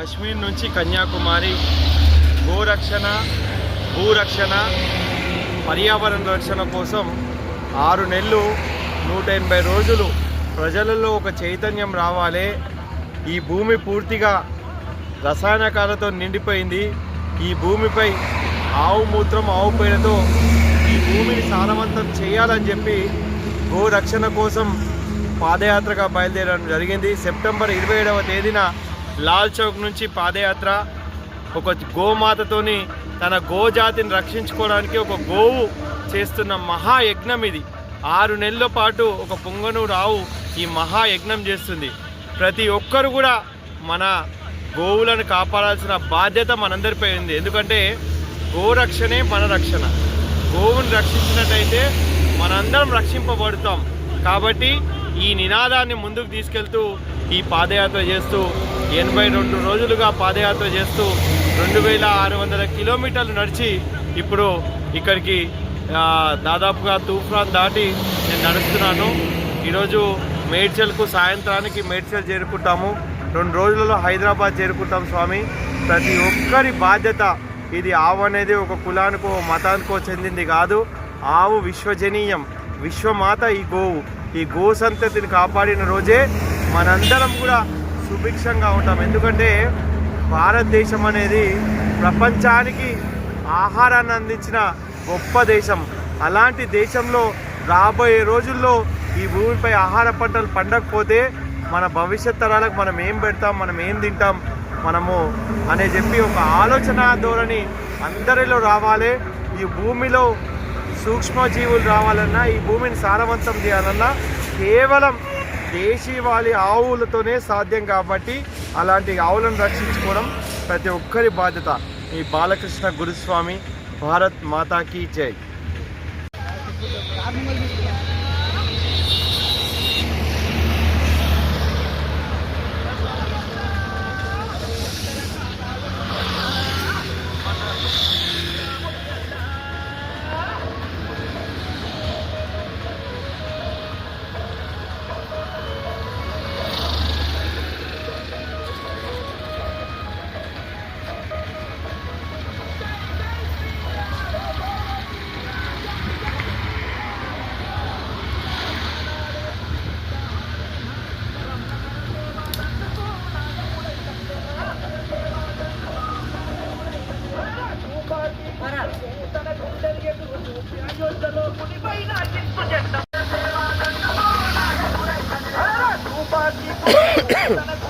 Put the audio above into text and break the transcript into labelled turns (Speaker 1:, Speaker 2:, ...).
Speaker 1: కశ్మీర్ నుంచి కన్యాకుమారి గోరక్షణ భూరక్షణ పర్యావరణ రక్షణ కోసం ఆరు నెలలు నూట ఎనభై రోజులు ప్రజలలో ఒక చైతన్యం రావాలి. ఈ భూమి పూర్తిగా రసాయనకాలతో నిండిపోయింది. ఈ భూమిపై ఆవు మూత్రం ఆవు పేడతో ఈ భూమిని సారవంతం చేయాలని చెప్పి గో రక్షణ కోసం పాదయాత్రగా బయలుదేరడం జరిగింది. సెప్టెంబర్ ఇరవై ఏడవ తేదీన లాల్ చౌక్ నుంచి పాదయాత్ర ఒక గోమాతతోని తన గోజాతిని రక్షించుకోవడానికి ఒక గోవు చేస్తున్న మహాయజ్ఞం ఇది. ఆరు నెలల పాటు ఒక పొంగను రావు ఈ మహాయజ్ఞం చేస్తుంది. ప్రతి ఒక్కరు కూడా మన గోవులను కాపాడాల్సిన బాధ్యత మనందరిపై ఉంది. ఎందుకంటే గోరక్షణే మన రక్షణ. గోవుని రక్షించినట్టయితే మనందరం రక్షింపబడతాం. కాబట్టి ఈ నినాదాన్ని ముందుకు తీసుకెళ్తూ ఈ పాదయాత్ర చేస్తూ ఎనభై రెండు రోజులుగా పాదయాత్ర చేస్తూ రెండు వేల ఆరు వందల కిలోమీటర్లు నడిచి ఇప్పుడు ఇక్కడికి దాదాపుగా తూఫాన్ దాటి నేను నడుస్తున్నాను. ఈరోజు మేడ్చల్కు సాయంత్రానికి మేడ్చల్ చేరుకుంటాము. రెండు రోజులలో హైదరాబాద్ చేరుకుంటాం స్వామి. ప్రతి ఒక్కరి బాధ్యత ఇది ఆవు అనేది ఒక కులానికో మతానికో చెందింది కాదు. ఆవు విశ్వజనీయం. విశ్వమాత ఈ గోవు. ఈ గో సంతతిని కాపాడిన రోజే మనందరం కూడా సుభిక్షంగా ఉంటాం. ఎందుకంటే భారతదేశం అనేది ప్రపంచానికి ఆహారాన్ని అందించిన గొప్ప దేశం. అలాంటి దేశంలో రాబోయే రోజుల్లో ఈ భూమిపై ఆహార పంటలు పండకపోతే మన భవిష్యత్ తరాలకు మనం ఏం పెడతాం మనం ఏం తింటాం మనము అనే చెప్పి ఒక ఆలోచన ధోరణి అందరిలో రావాలి. ఈ భూమిలో సూక్ష్మజీవులు రావాలన్నా ఈ భూమిని సారవంతం చేయాలన్నా కేవలం దేశీవాళి ఆవులతోనే సాధ్యం కాబట్టి అలాంటి ఆవులను రక్షించుకోవడం ప్రతి ఒక్కరి బాధ్యత. ఈ బాలకృష్ణ గురుస్వామి భారత్ మాతాకి జై.
Speaker 2: I'm